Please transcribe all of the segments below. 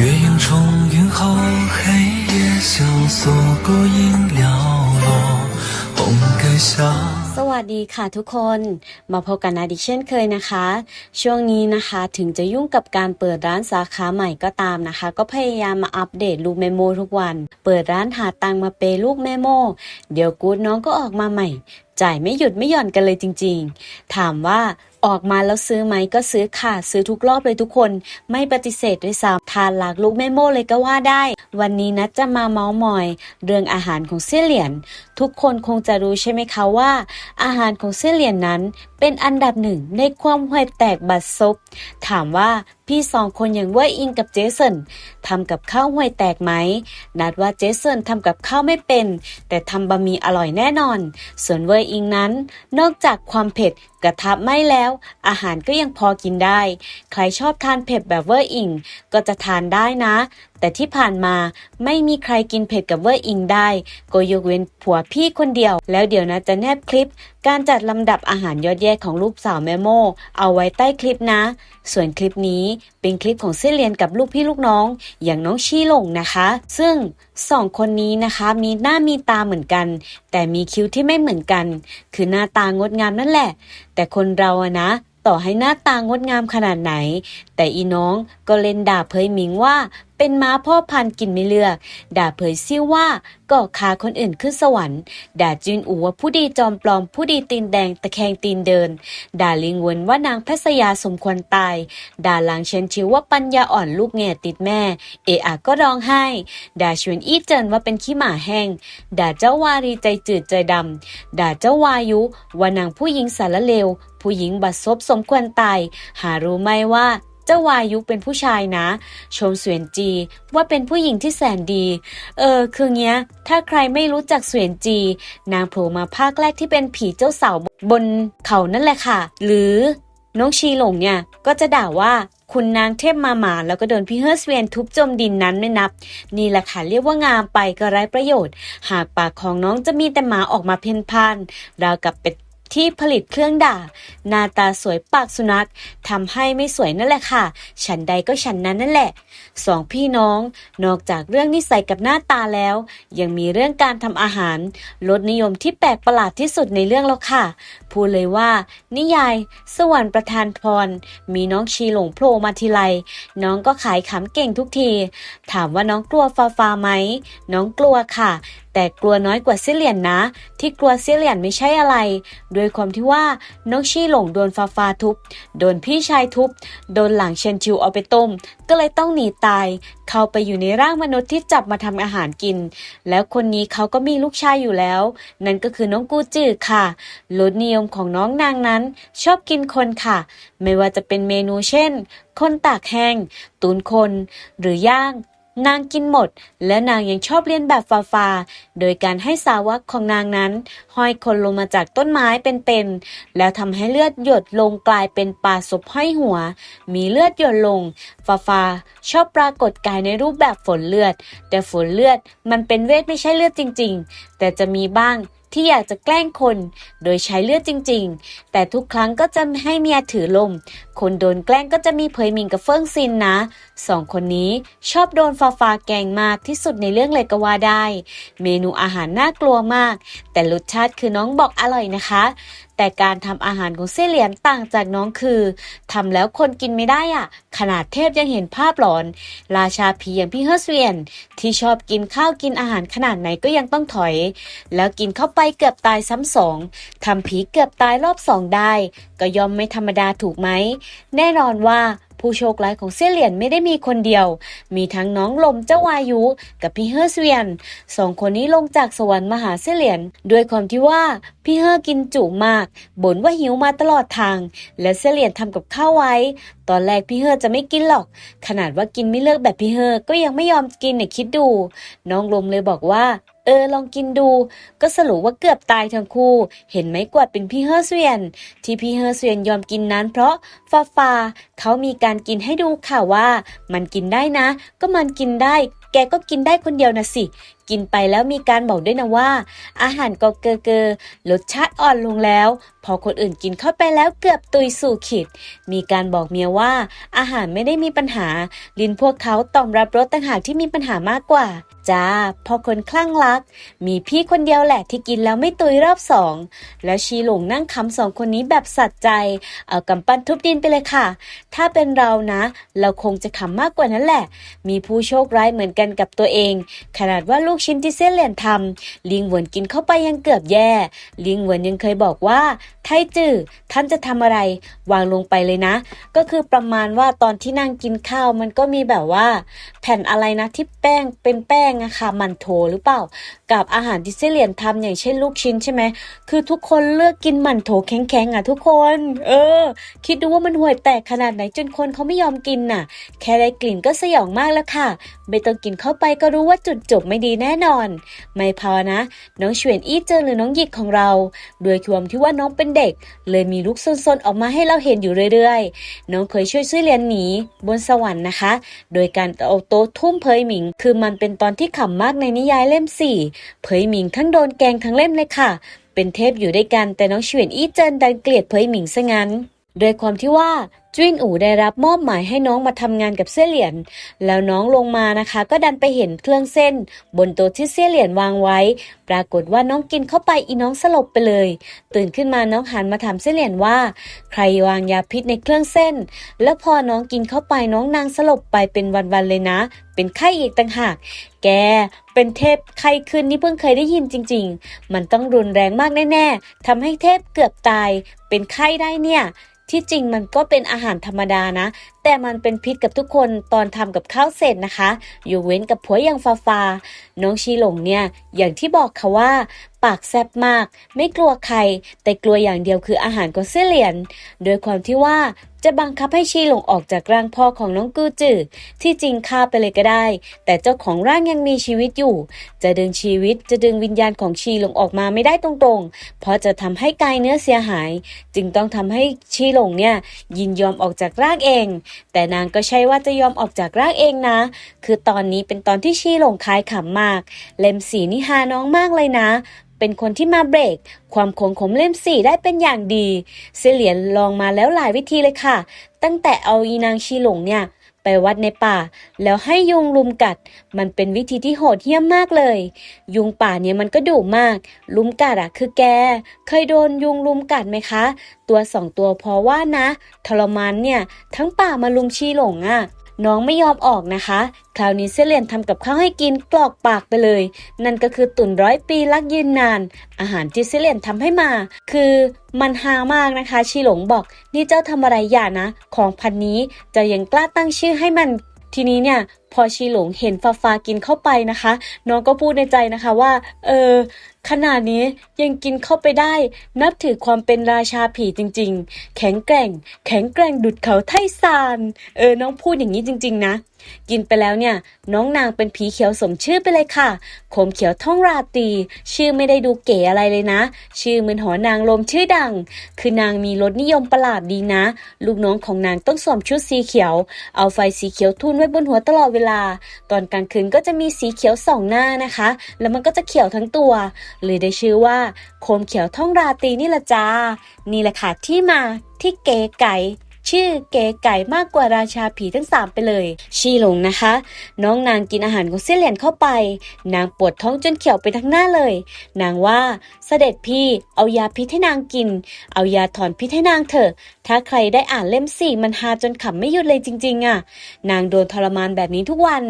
月影重云后，黑夜萧索，孤影寥落，红盖下。 สวัสดีค่ะทุกคน มาพบกันนาดิเช่นเคยนะคะ ช่วงนี้นะคะถึงจะยุ่งกับการเปิดร้านสาขาใหม่ก็ตามนะคะ ก็พยายามมาอัปเดตลูกแมโมทุกวัน เปิดร้านหาตังค์มาเปย์ลูกแม่โม เดี๋ยวกูดน้องก็ออกมาใหม่ จ่ายไม่หยุดไม่หย่อนกันเลยจริงๆ ถามว่า ออกมาแล้วซื้อไหมก็ซื้อค่ะ ซื้อทุกรอบเลยทุกคน ไม่ปฏิเสธด้วยซ้ำทานหลากลูกแม่โม่เลยก็ว่าได้ วันนี้นะจะมาเมาส์มอย เรื่องอาหารของเซี่ยเหลียน ทุกคนคงจะรู้ใช่ไหมคะว่า อาหารของเซี่ยเหลียนนั้น เป็นอันดับหนึ่งในความห่วยแตกบัดซบถามว่าพี่สองคนอย่างเว่าอิงกับเจสันทำกับข้าวห่วยแตกไหม นัดว่าเจสันทำกับข้าวไม่เป็น แต่ทำบะหมี่อร่อยแน่นอน ส่วนเวยอิงนั้น นอกจากความเผ็ดกระทะไม่แล้วอาหารก็ยังพอกินได้ ใครชอบทานเผ็ดแบบเวอร์อิงก็จะทานได้นะ แต่ที่ผ่านมาไม่มีใครกินเผ็ดกับเวอร์อิงได้ก็ยกเว้นผัวพี่คนเดียว แล้วเดี๋ยวนะจะแนบคลิป การจัดลำดับอาหารยอดแย่ของลูกสาวแม่โมเอาไว้ใต้คลิปนะ ส่วนคลิปนี้เป็นคลิปของเซี่ยเรียนกับลูกพี่ลูกน้อง อย่างน้องชีหลงนะคะ ซึ่งสองคนนี้นะคะมีหน้ามีตาเหมือนกัน แต่มีคิ้วที่ไม่เหมือนกัน คือหน้าตางดงามนั่นแหละ แต่คนเราอะนะต่อให้หน้าตางดงามขนาดไหน แต่อีน้องก็เล่นด่าเผยมิงว่า เป็นม้าพ่อพันธุ์กินไม่เลือก ด่าเผยซิ่วว่าก็คาคนอื่นขึ้นสวรรค์ ด่าจินอูว่าผู้ดีจอมปลอมผู้ดีตีนแดงตะแคงตีนเดิน ด่าลิงเวนว่านางแพทยาสมควรตาย ด่าลังเชนชิวว่าปัญญาอ่อนลูกแง่ติดแม่ เอะอะก็ร้องไห้ ด่าชวนอี้เจินว่าเป็นขี้หมาแห้ง ด่าเจ้าวารีใจจืดใจดำ ด่าเจ้าวายุว่านางผู้หญิงสารเลว ผู้หญิงบัดซบสมควรตาย หารู้ไหมว่า เจ้าวายุเป็นผู้ชายนะ ชมเสวียนจี ว่าเป็นผู้หญิงที่แสนดี เออ คือเงี้ย ถ้าใครไม่รู้จักเสวียนจี นางโผล่มาภาคแรกที่เป็นผีเจ้าสาวบนเขานั่นแหละค่ะ หรือน้องชีหลงเนี่ย ก็จะด่าว่าคุณนางเทพมาหมาแล้วก็โดนพี่เฮอร์สเวียนทุบจมดินนั้นไม่นับ นี่แหละค่ะเรียกว่างามไปก็ไร้ประโยชน์ หากปากของน้องจะมีแต่หมาออกมาเพ่นพ่านราวกับเป็ด ที่ผลิตเครื่องด่า หน้าตาสวยปากสุนัขทำให้ไม่สวยนั่นแหละค่ะ ฉันใดก็ฉันนั้นนั่นแหละสองพี่น้อง นอกจากเรื่องนิสัยกับหน้าตาแล้ว ยังมีเรื่องการทำอาหารรสนิยมที่แปลกประหลาดที่สุดในเรื่องแล้วค่ะ พูดเลยว่า นิยาย สวรรค์ประทานพร มีน้องชีหลงโผล่มาทีไรน้องก็ขายขำเก่งทุกที ถามว่าน้องกลัวฟ้าฟ้าไหม น้องกลัวค่ะ แต่กลัวน้อยกว่าเซี่ยเหลียนนะ ที่กลัวเซี่ยเหลียนไม่ใช่อะไรโดยความที่ว่าน้องชีหลงโดนฟาฟาทุบ โดนพี่ชายทุบ โดนหลังเชนชิวเอาไปต้ม ก็เลยต้องหนีตาย เข้าไปอยู่ในร่างมนุษย์ที่จับมาทำอาหารกิน แล้วคนนี้เขาก็มีลูกชายอยู่แล้ว นั่นก็คือน้องกูจือค่ะรสนิยมของน้องนางนั้น ชอบกินคนค่ะ ไม่ว่าจะเป็นเมนูเช่น คนตากแห้งตุนคน หรือย่าง นางกินหมด และนางยังชอบเลียนแบบฟาฟา โดยการให้สาวกของนางนั้น ห้อยคนลงมาจากต้นไม้เป็นๆ แล้วทำให้เลือดหยดลงกลายเป็นปลาศพห้อยหัว มีเลือดหยดลง ฟาฟาชอบปรากฏกายในรูปแบบฝนเลือด แต่ฝนเลือดมันเป็นเวทไม่ใช่เลือดจริง ๆ แต่จะมีบ้าง ที่อยากจะแกล้งคน โดยใช้เลือดจริง ๆ แต่ทุกครั้งก็จะให้เมียถือลม คนโดนแกล้งก็จะมีเผยมิงกับเฟิ่งซินนะสองคนนี้ชอบโดนฟาฟาแกงมากที่สุดในเรื่องเลยก็ว่าได้ เมนูอาหารน่ากลัวมาก แต่รสชาติคือน้องบอกอร่อยนะคะ แต่การทำอาหารของเซี่ยเหลียนต่างจากน้องคือทำแล้วคนกินไม่ได้อะขนาดเทพยังเห็นภาพหลอน ราชาผีอย่างพี่เฮอร์เวียน ที่ชอบกินข้าวกินอาหารขนาดไหนก็ยังต้องถอย แล้วกินเข้าไปเกือบตายซ้ำสองทำผีเกือบตายรอบสองได้ ก็ยอมไม่ธรรมดาถูกไหม แน่นอนว่า ผู้โชคร้ายของเซี่ยเหลียนไม่ได้มีคนเดียว มีทั้งน้องลมเจ้าวายุ กับพี่เฮอร์สวียนสองคนนี้ลงจากสวรรค์มาหาเซี่ยเหลียน ด้วยความที่ว่าพี่เฮอร์กินจุมากบ่นว่าหิวมาตลอดทาง และเซี่ยเหลียนทำกับข้าวไว้ ตอนแรกพี่เฮอร์จะไม่กินหรอก ขนาดว่ากินไม่เลิกแบบพี่เฮอร์ก็ยังไม่ยอมกินเนี่ยคิดดู น้องลมเลยบอกว่าเออลองกินดู ก็สรุปว่าเกือบตายทั้งคู่ เห็นไหมกวาดเป็นพี่เฮอร์เสวียน ที่พี่เฮอร์เสวียนยอมกินนั้นเพราะฟาฟา เขามีการกินให้ดูค่ะว่า มันกินได้นะ ก็มันกินได้ แกก็กินได้คนเดียวนะสิ กินไปแล้วมีการบอกด้วยนะว่า อาหารก็เกอเกอรสชาติอ่อนลงแล้ว พอคนอื่นกินเข้าไปแล้วเกือบตุยสู่ขีดมีการบอกเมียว่า อาหารไม่ได้มีปัญหา ลิ้นพวกเขาตอบรับรสต่างหากที่มีปัญหามากกว่าจ้าพอคนคลั่งรัก มีพี่คนเดียวแหละที่กินแล้วไม่ตุยรอบสอง แล้วชีหลงนั่งคำสองคนนี้แบบสัดใจ เอากำปั้นทุบดินไปเลยค่ะถ้าเป็นเรานะ เราคงจะขำมากกว่านั้นแหละ มีผู้โชคร้ายเหมือนกันกับตัวเอง ขนาดว่าลูกชิ้นที่เส้นเหรียญทำลิงเหวนกินเข้าไปยังเกือบแย่ ลิงเหวนยังเคยบอกว่า ไทจื้อท่านจะทำอะไร วางลงไปเลยนะ ก็คือประมาณว่าตอนที่นั่งกินข้าวมันก็มีแบบว่า แผ่นอะไรนะที่แป้งเป็นแป้งอะค่ะมันโถหรือเปล่า กับอาหารที่เซเหลียนทำอย่างเช่นลูกชิ้นใช่ไหมคือทุกคนเลือกกินมันโถแข็งๆอะทุกคน เออ คิดดูว่ามันห่วยแตกขนาดไหนจนคนเขาไม่ยอมกินน่ะ แค่ได้กลิ่นก็สยองมากแล้วค่ะ ไม่ต้องกินเข้าไปก็รู้ว่าจุดจบไม่ดีแน่นอน ไม่พอนะ น้องเฉวียนอี้เจอหรือน้องหยิกของเราโดยความที่ว่าน้องเป็นเด็ก เลยมีลูกซนๆออกมาให้เราเห็นอยู่เรื่อยๆ น้องเคยช่วยซื้อเรียนหนีบนสวรรค์นะคะ โดยการเอาโต๊ะทุ่มเพยหมิง คือมันเป็นตอนที่ขำมากในนิยายเล่มสี่เผยหมิงทั้งโดนแกงทั้งเล่มเลยค่ะ เป็นเทพอยู่ด้วยกันแต่น้องเฉวียนอี้เจินดันเกลียดเผยหมิงซะงั้นโดยความที่ว่า จุ้นอู่ได้รับมอบหมายให้น้องมาทำงานกับเสี่ยเหลียนแล้วน้องลงมานะคะ ก็ดันไปเห็นเครื่องเส้น บนโต๊ะที่เสี่ยเหลียนวางไว้ ปรากฏว่าน้องกินเข้าไปอีน้องสลบไปเลย ตื่นขึ้นมาน้องหันมาถามเสี่ยเหลียนว่า ใครวางยาพิษในเครื่องเส้น แล้วพอน้องกินเข้าไปน้องนางสลบไปเป็นวันๆเลยนะ เป็นไข้อีกต่างหากแกเป็นเทพไข้ขึ้นนี่เพิ่งเคยได้ยินจริง ๆ มันต้องรุนแรงมากแน่ๆทำให้เทพเกือบตาย เป็นไข้ได้เนี่ย ที่จริงมันก็เป็นอาหารหารธรรมดานะ แต่มันเป็นพิษกับทุกคนตอนทำกับข้าวเสร็จนะคะอยู่เว้นกับผัวอย่างฟาฟา น้องชีหลงเนี่ยอย่างที่บอกค่ะว่า ปากแซบมาก ไม่กลัวใคร แต่กลัวอย่างเดียวคืออาหารก็เสื้อเหรียญโดยความที่ว่า จะบังคับให้ชีหลงออกจากร่างพ่อของน้องกูจือที่จริงฆ่าไปเลยก็ได้ แต่เจ้าของร่างยังมีชีวิตอยู่ จะดึงชีวิตจะดึงวิญญาณของชีหลงออกมาไม่ได้ตรงๆ เพราะจะทำให้กายเนื้อเสียหาย จึงต้องทำให้ชีหลงเนี่ยยินยอมออกจากร่างเอง แต่นางก็ใช่ว่าจะยอมออกจากร่างเองนะ คือตอนนี้เป็นตอนที่ชีหลงคลายขำมาก เล่มสีนี่ฮาน้องมากเลยนะ เป็นคนที่มาเบรก ความขมของเล่มสี่ได้เป็นอย่างดีเซเหลียนลองมาแล้วหลายวิธีเลยค่ะ ตั้งแต่เอาอีนางชีหลงเนี่ยไปวัดในป่า แล้วให้ยุงลุมกัด มันเป็นวิธีที่โหดเหี้ยมมากเลย ยุงป่าเนี่ยมันก็ดุมาก ลุมกัดอะคือแก เคยโดนยุงลุมกัดไหมคะ ตัวสองตัวพอว่านะทรมานเนี่ย ทั้งป่ามาลุมชีหลงอะ น้องไม่ยอมออกนะคะ คราวนี้เซเลียนทำกับข้าวให้กินกรอกปากไปเลย นั่นก็คือตุ่นร้อยปีรักยืนนาน อาหารที่เซเลียนทำให้มา คือมันฮามากนะคะ ชีหลงบอก นี่เจ้าทำอะไรอย่านะ ของพันนี้จะยังกล้าตั้งชื่อให้มัน ทีนี้เนี่ยพอชีหลงเห็นฟาฟากินเข้าไปนะคะ น้องก็พูดในใจนะคะว่า เออขนาดนี้ยังกินเข้าไปได้ นับถือความเป็นราชาผีจริง ๆ แข็งแกร่ง แข็งแกร่งดุดเขาไทซาน เออน้องพูดอย่างนี้จริง ๆ นะ กินไปแล้วเนี่ย น้องนางเป็นผีเขียวสมชื่อไปเลยค่ะโขมเขียวท่องราตรีชื่อไม่ได้ดูเก๋อะไรเลยนะ ชื่อเหมือนหอนางลมชื่อดัง คือนางมีรสนิยมประหลาดดีนะ ลูกน้องของนางต้องสวมชุดสีเขียว เอาไฟสีเขียวทุ่นไว้บนหัวตลอดเวลา ตอนกลางคืนก็จะมีสีเขียวสองหน้านะคะ แล้วมันก็จะเขียวทั้งตัวเลยได้ชื่อว่าโคมเขียวท่องราตรีนี่ละจ้านี่แหละค่ะที่มาที่เก๋ไก่ ชื่อเก๋ไก่มากกว่าราชาผีทั้งสามไปเลย ชีหลงนะคะ น้องนางกินอาหารของเสี่ยเหลียนเข้าไป นางปวดท้องจนเขียวไปทั้งหน้าเลย นางว่าเสด็จพี่เอายาพิษให้นางกิน เอายาถอนพิษให้นางเถอะ ถ้าใครได้อ่านเล่มสี่มันฮาจนขำไม่หยุดเลยจริง ๆอะ นางโดนทรมานแบบนี้ทุกวัน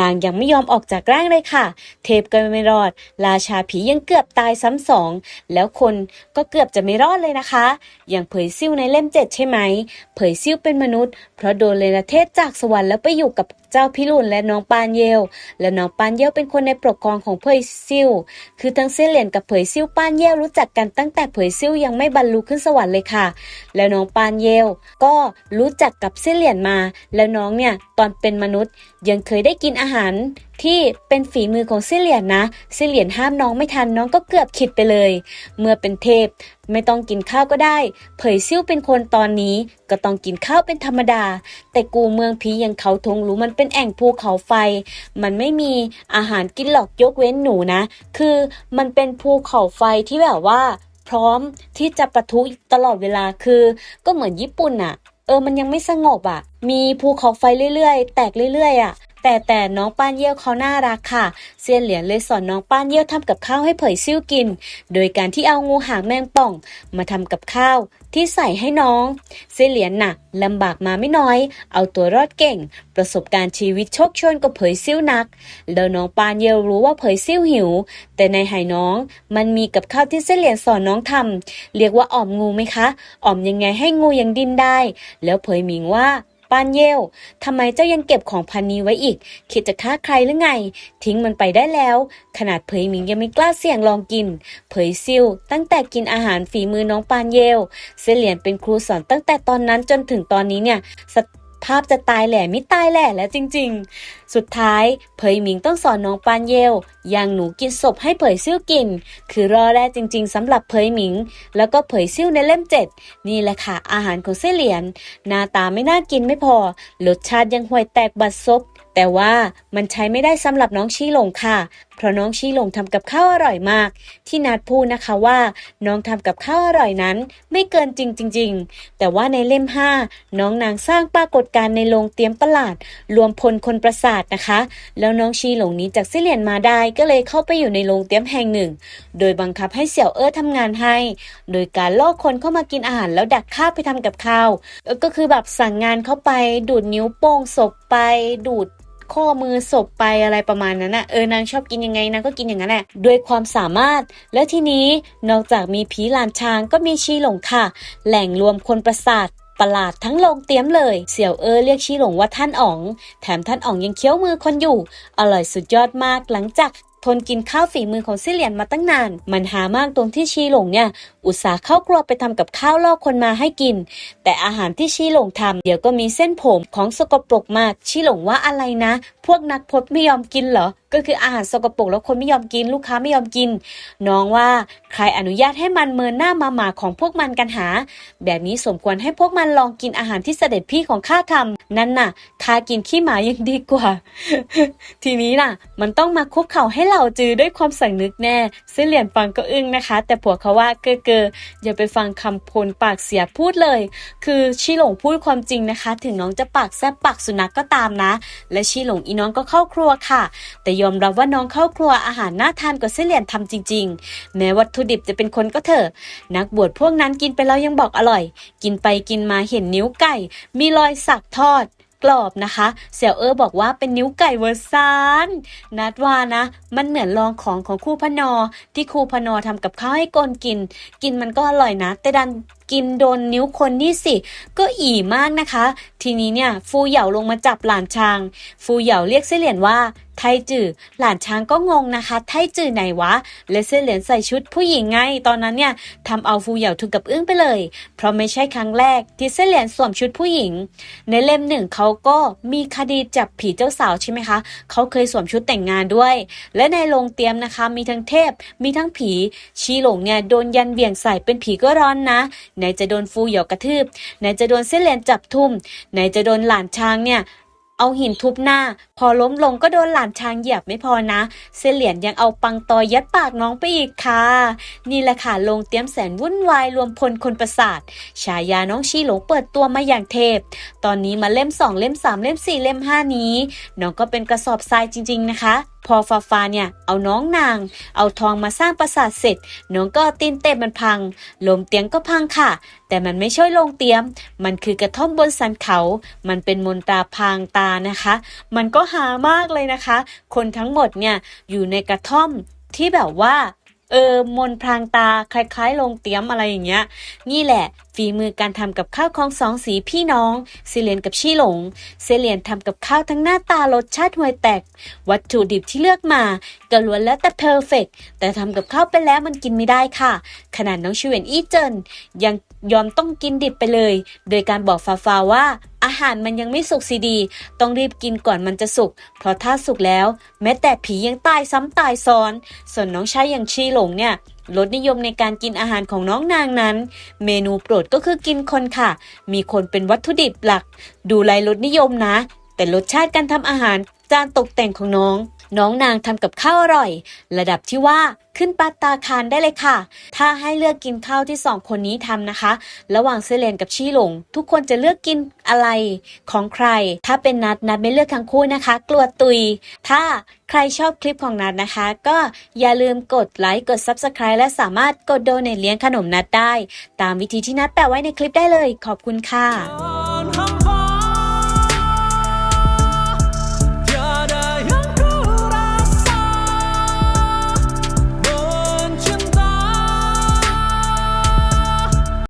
นางยังไม่ยอมออกจากร่างเลยค่ะ เทพก็ไม่รอด ราชาผียังเกือบตายซ้ำสอง แล้วคนก็เกือบจะไม่รอดเลยนะคะ อย่างเผยซิ่วในเล่มเจ็ดใช่ไหมเผยซิ่วเป็นมนุษย์ เพราะโดนเลนเทศจากสวรรค์แล้วไปอยู่กับเจ้าพิรุณและน้องปานเยล และน้องปานเยลเป็นคนในปกครองของเผยซิ่ว คือทั้งเซี่ยเหลียนกับเผยซิ่วปานเยลรู้จักกันตั้งแต่เผยซิ่วยังไม่บรรลุขึ้นสวรรค์เลยค่ะ แล้วน้องปานเยลก็รู้จักกับเซี่ยเหลียนมา แล้วน้องเนี่ยตอนเป็นมนุษย์ยังเคยได้กินอาหารที่เป็นฝีมือของเสี่ยเหลียนนะเสี่ยเหลียนห้ามน้องไม่ทันน้องก็เกือบขิดไปเลย เมื่อเป็นเทพไม่ต้องกินข้าวก็ได้ เผยซิ่วเป็นคนตอนนี้ก็ต้องกินข้าวเป็นธรรมดา แต่กูเมืองผีย่างเขาทงรู้มันเป็นแอ่งภูเขาไฟ มันไม่มีอาหารกินหรอกยกเว้นหนูนะ คือมันเป็นภูเขาไฟที่แบบว่า พร้อมที่จะปะทุตลอดเวลาคือ ก็เหมือนญี่ปุ่นอะเออมันยังไม่สงบอะมีภูเขาไฟเรื่อยๆ แตกเรื่อยๆอะ แต่แต่น้องป้านเยี่ยวเขาน่ารักค่ะ เซียนเหรียญเลยสอนน้องป้านเยี่ยวทำกับข้าวให้เผยซิ่วกิน โดยการที่เอางูหางแมงป่อง มาทำกับข้าวที่ใส่ให้น้อง เซียนเหรียญน่ะลำบากมาไม่น้อย เอาตัวรอดเก่ง ประสบการณ์ชีวิตโชคชนกับเผยซิ่วนัก แล้วน้องปานเยี่ยวรู้ว่าเผยซิ่วหิว แต่ในไหน้องมันมีกับข้าวที่เส้นเหรียญสอนน้องทำเรียกว่าอ่อมงูไหมคะอ่อมยังไงให้งูยังดิ้นได้ แล้วเผยหมิงว่า ปานเยลทำไมเจ้ายังเก็บของพันนี้ไว้อีก คิดจะฆ่าใครหรือไง ทิ้งมันไปได้แล้ว ขนาดเผยหมิงยังไม่กล้าเสี่ยงลองกิน เผยซิ่วตั้งแต่กินอาหารฝีมือน้องปานเยลเซเหรียนเป็นครูสอนตั้งแต่ตอนนั้นจนถึงตอนนี้เนี่ยส ภาพจะตายแหล่ไม่ตายแหล่แล้วจริง ๆ สุดท้ายเผยหมิงต้องสอนน้องปานเยวอย่างหนูกินศพให้เผยซิ่วกิน คือรอแรกจริง ๆสำหรับเผยหมิง แล้วก็เผยซิ่วในเล่มเจ็ดนี่แหละค่ะอาหารของเส้นเหรียญหน้าตาไม่น่ากินไม่พอรสชาติยังห่วยแตกบัดซบแต่ว่ามันใช้ไม่ได้สำหรับน้องชี้หลงค่ะ เพราะน้องชี้หลงทำกับข้าวอร่อยมาก ที่นัดพูดนะคะว่าน้องทำกับข้าวอร่อยนั้น ไม่เกินจริงจริงๆแต่ว่าในเล่ม 5 น้องนางสร้างปรากฏการณ์ในโรงเตรียมประหลาด รวมพลคนประสาทนะคะ แล้วน้องชีหลงหนี้จากเสี่ยเหลียนมาได้ก็เลยเข้าไปอยู่ในโรงเตรียมแห่งหนึ่ง โดยบังคับให้เสี่ยวเอ้อทำงานให้ โดยการล่อคนเข้ามากินอาหารแล้วดักข้าวไปทำกับข้าวก็คือแบบสั่งงานเข้าไปดูดนิ้วโป้งศพไปดูด ข้อมือศพไปอะไรประมาณนั้นนะเออนางชอบกินยังไงนางก็กินอย่างนั้นแหละด้วยความสามารถ และทีนี้นอกจากมีผีหลานช้างก็มีชีหลงค่ะ แหล่งรวมคนประสาทประหลาดทั้งโรงเตรียมเลย เสี่ยวเออเรียกชีหลงว่าท่านอ๋อง แถมท่านอ๋องยังเคี้ยวมือคนอยู่ อร่อยสุดยอดมากหลังจาก ทนกินข้าวฝีมือของซิเหลียนมาตั้งนาน มันหามากตรงที่ชีหลงเนี่ย อุตส่าห์เข้าครัวไปทำกับข้าวล่อคนมาให้กิน แต่อาหารที่ชีหลงทำเดี๋ยวก็มีเส้นผมของสกปรกมากชีหลงว่าอะไรนะ พวกนักพจน์ไม่ยอมกินเหรอก็คืออาหารสกปรกแล้วคนไม่ยอมกิน ลูกค้าไม่ยอมกิน น้องว่าใครอนุญาตให้มันเมินหน้ามาหมาของพวกมันกันหา แบบนี้สมควรให้พวกมันลองกินอาหารที่เสด็จพี่ของข้าทำนั่นน่ะข้ากินขี้หมายังดีกว่า ทีนี้ล่ะ มันต้องมาคุกเข่าให้เหล่าจือด้วยความสำนึกแน่ซึ่งเหรียญฟังก็อึ้งนะคะ แต่ผัวเขาว่าเกอเกออย่าไปฟังคำพลปากเสียพูดเลย คือชีหลงพูดความจริงนะคะ ถึงน้องจะปากแซบปากสุนัขกก็ตามนะ และชีหลงอีน้องก็เข้าครัวค่ะ แต่ยอมรับว่าน้องเข้าครัวอาหารน่าทานกว่าเสเหรียญทำจริง ๆ แม้วัตถุดิบจะเป็นคนก็เถอะ นักบวชพวกนั้นกินไปแล้วยังบอกอร่อย กินไปกินมาเห็นนิ้วไก่ มีรอยสักทอดกรอบนะคะ เสี่ยวเออบอกว่าเป็นนิ้วไก่เวอร์ซานนัดว่านะ มันเหมือนลองของของครูพนอ ที่ครูพนอทำกับข้าวให้กนกิน กินมันก็อร่อยนะ แต่ดัน กินโดนนิ้วคนนี่สิ ก็อี่มากนะคะ ทีนี้เนี่ยฟูเหย่าลงมาจับหลานช้าง ฟูเหย่าเรียกเส้เหรียญว่าไทจือหลานช้างก็งงนะคะ ไทจือไหนวะ และเส้เหรียญใส่ชุดผู้หญิงไง ตอนนั้นเนี่ยทำเอาฟูเหย่าถึงกับอึ้งไปเลย เพราะไม่ใช่ครั้งแรก ที่เส้เหรียญสวมชุดผู้หญิง ในเล่มหนึ่งเขาก็มีคดีจับผีเจ้าสาวใช่ไหมคะ เขาเคยสวมชุดแต่งงานด้วย และในโรงเตรียมนะคะ มีทั้งเทพ มีทั้งผี ชีหลงเนี่ยโดนยันเบี่ยงใส่เป็นผีก็ร้อนนะไหนจะโดนฟูเหยอกกระทืบ ไหนจะโดนเส้นเหรียญจับทุ่ม ไหนจะโดนหลานช้างเนี่ยเอาหินทุบหน้า พอล้มลงก็โดนหลานช้างเหยียบไม่พอนะ เส้นเหรียญยังเอาปังตอยัดปากน้องไปอีกค่ะ นี่แหละค่ะลงเตรียมแสนวุ่นวายรวมพลคนประสาท ฉายาน้องชีหลงเปิดตัวมาอย่างเทพ ตอนนี้มาเล่ม2เล่ม3เล่ม4เล่ม5นี้ น้องก็เป็นกระสอบทรายจริง ๆ นะคะพอฟาฟาเนี่ยเอาน้องนาง เอาทองมาสร้างปราสาทเสร็จ น้องก็ตีนเต็มมันพัง ลมเตียงก็พังค่ะ แต่มันไม่ใช่วยลงเตียม มันคือกระท่อมบนสันเขา มันเป็นมนตราพางตานะคะ มันก็หามากเลยนะคะ คนทั้งหมดเนี่ยอยู่ในกระท่อมที่แบบว่า เออมนพรางตาคล้ายๆโรงเตรียมอะไรอย่างเงี้ย นี่แหละ ฝีมือการทำกับข้าวของสองสีพี่น้องเซเลียนกับชี่หลงเซเลียนทำกับข้าวทั้งหน้าตารสชาติห่วยแตก วัตถุดิบที่เลือกมาก็ล้วนแล้วแต่เพอร์เฟกแต่ทำกับข้าวไปแล้วมันกินไม่ได้ค่ะ ขนาดน้องชิเวนอี้เจินยังยอมต้องกินดิบไปเลย โดยการบอกฟาฟาว่า หารมันยังไม่สุกสิดี ต้องรีบกินก่อนมันจะสุก เพราะถ้าสุกแล้ว แม้แต่ผียังตายซ้ำตายซ้อน ส่วนน้องชายอย่างชีหลงเนี่ยลดนิยมในการกินอาหารของน้องนางนั้น เมนูโปรดก็คือกินคนค่ะ มีคนเป็นวัตถุดิบหลัก ดูแลลดนิยมนะ แต่รสชาติการทำอาหารจานตกแต่งของน้อง น้องนางทำกับข้าวอร่อย ระดับที่ว่า ขึ้นปาตาคารได้เลยค่ะ ถ้าให้เลือกกินข้าวที่สองคนนี้ทำนะคะ ระหว่างเซเลนกับชี่หลง ทุกคนจะเลือกกินอะไรของใคร ถ้าเป็นนัดนัดไม่เลือกทั้งคู่นะคะ กลัวตุย ถ้าใครชอบคลิปของนัดนะคะ ก็อย่าลืมกดไลค์กด Subscribe และสามารถกดโดเนทเลี้ยงขนมนัดได้ ตามวิธีที่นัดแปะไว้ในคลิปได้เลย ขอบคุณค่ะ